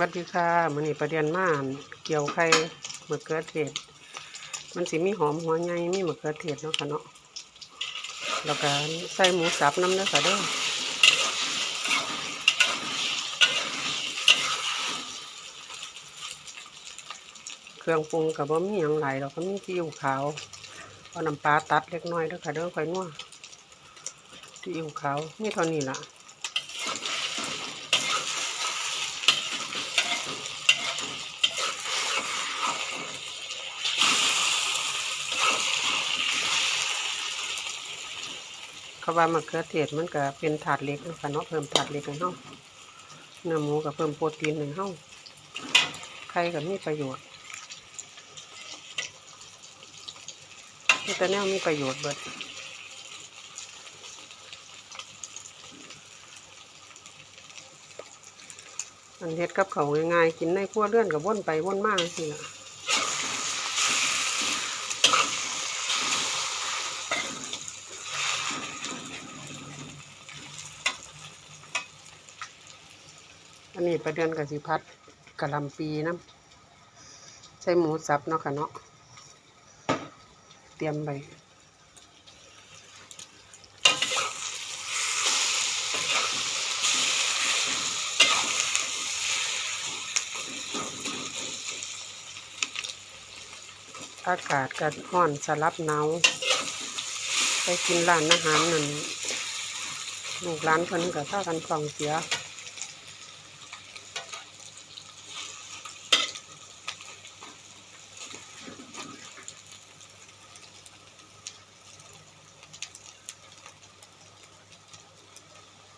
วัสดีค่ะมื้อนี้ประเด็นมาเกี่ยวไข่มะเขือเทศ มันสิมีหอมหัวใหญ่มีมะเขือเทศเนาะค่ะเนาะแล้วก็ใส่หมูสับน้ำเด้อค่ะเด้อเครื่องปรุงกับบ่มีหยังหลายดอกก็มีซีอิ๊วขาวเอาน้ำปลาตัดเล็กน้อยเด้อค่ะเด้อค่นัวซีอิ๊วขาวมีเท่านี้ล่ะ เขาว่ามะเขือเทศมันก็เป็นถาดเล็กนะคะเนาะเพิ่มถาดเล็กให้เฮาเนื้อหมูก็เพิ่มโปรตีนให้เฮาไข่ก็มีประโยชน์มีแต่แนวมีประโยชน์เบิดอันเฮ็ดกับเขาง่ายๆกินในครัวเรือนกับว่นไปว่นมาสิล่ะ นี้ประเดือนกับสิพัดกะลำปีน้ำใส่หมูสับเนาะค่ะเนาะเตรียมไปอากาศก็ร้อนสลับหนาวไปกินร้านอาหารนั่นลูกร้านเพิ่นก็พากันฟังเสีย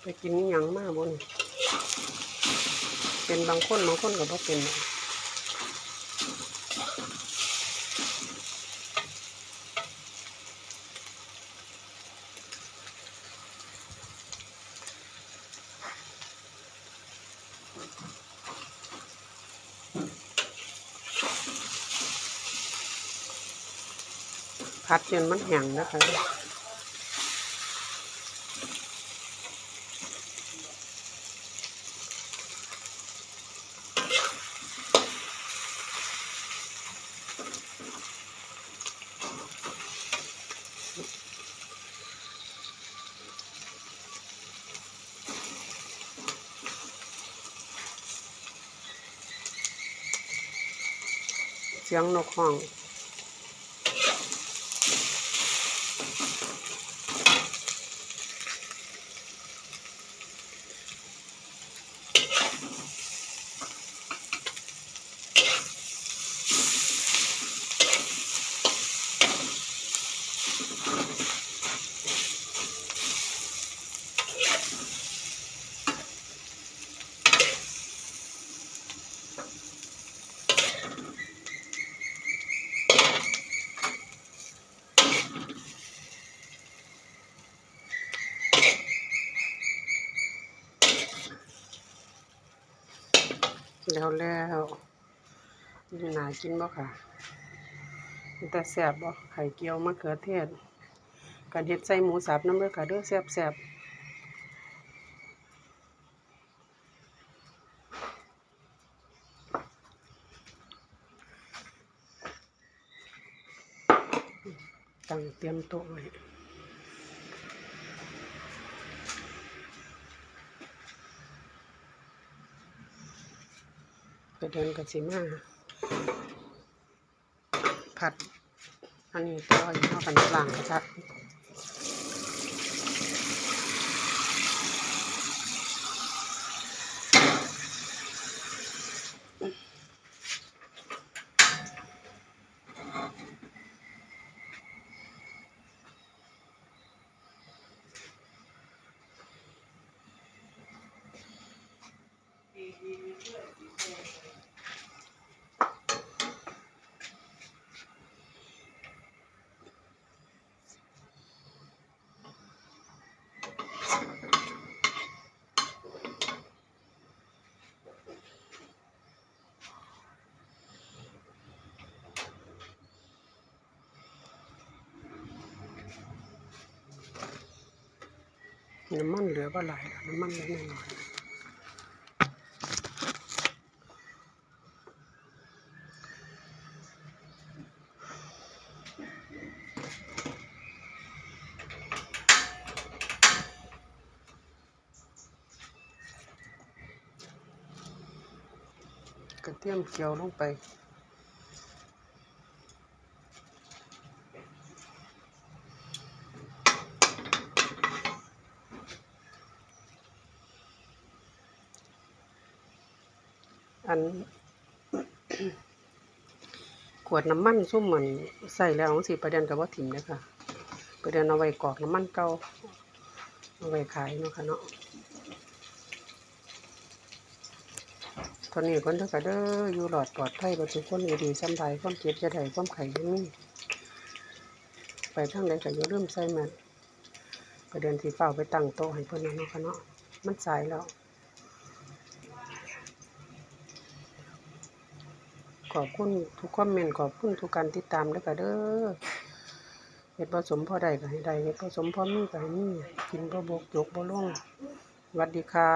ไปกินอิหยังมากบนเป็นบางคนบางคนก็บ่เป็นพัดจนมันแห้งนะคะ เสียงนกห้อง แล้วแล้วนี่น่ากินบ่ค่ะมันแต่แซ่บบ่ไข่เกียวมะเขือเทศกันเฮ็ดใส่หมูสับน้ำเด้อค่ะเด้อแซ่บแซ่บตั้งเตรียมโต๊ะไว้ ไปเดินกับสีมาผัด อันนี้ตัวอยู่เข้ากันล้างกระชัด น้ำมันเหลือก็ไหลน้ำมันเหลือหน่อยกระเทียมเจียวลงไป อันขวดน้ำมันซุ่มเหมือนใส่แล้วสิประเด็นกับว่าถิ่มเลยค่ะ ประเด็นเอาไว้กรอกน้ำมันเก่าเอาไว้ขายเนาะค่ะเนาะตอนนี้คนเด้อค่ะเด้ออยู่หลอดปลอดภัยประจุคนอยู่ดีสำบายความเจ็บจะได้ความไข่ยังมีไปทางใดก็อย่าลืมใส่มันประเด็นที่เฝ้าไปตั้งโต๊ะให้เพิ่นเนาะค่ะเนาะมันสายแล้ว ขอบคุณทุกคอมเมนต์ขอบคุณทุกการติดตามด้วยค่ะเด้อเฮ็ดผสมพอได้ก็ให้ได้เฮ็ดผสมพอมีก็ให้มีกินบ่บกยกบ่ลงวัสดีค่ะ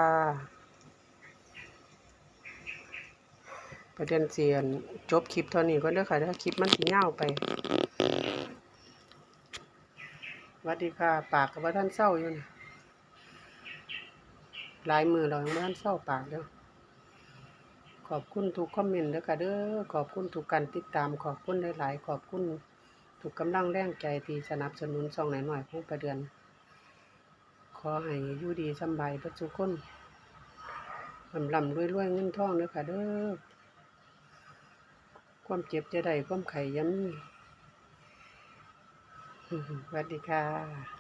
ประเด็นเสียนจบคลิปเท่านี้ก็เด้อค่ะเด้อคลิปมันสิยาไปวัสดีค่ะ ปากกับว่าท่านเศร้าอยู่นี่หลายมือเรายังบ่ทันเศร้าปากเด้อ ขอบคุณทุกคอมเมนต์เด้อค่ะเด้อขอบคุณทุกการติดตามขอบคุณหลาย ๆ ขอบคุณทุกกำลังแรงใจที่สนับสนุนช่องหนหน่อยๆของประเดือน ขอให้อยู่ดีสบายเบิดทุกคนลำลำรวยรวยเงินทองเด้อค่ะเด้อความเจ็บจะได้ความไข่ยัมีสวัสดีค่ะ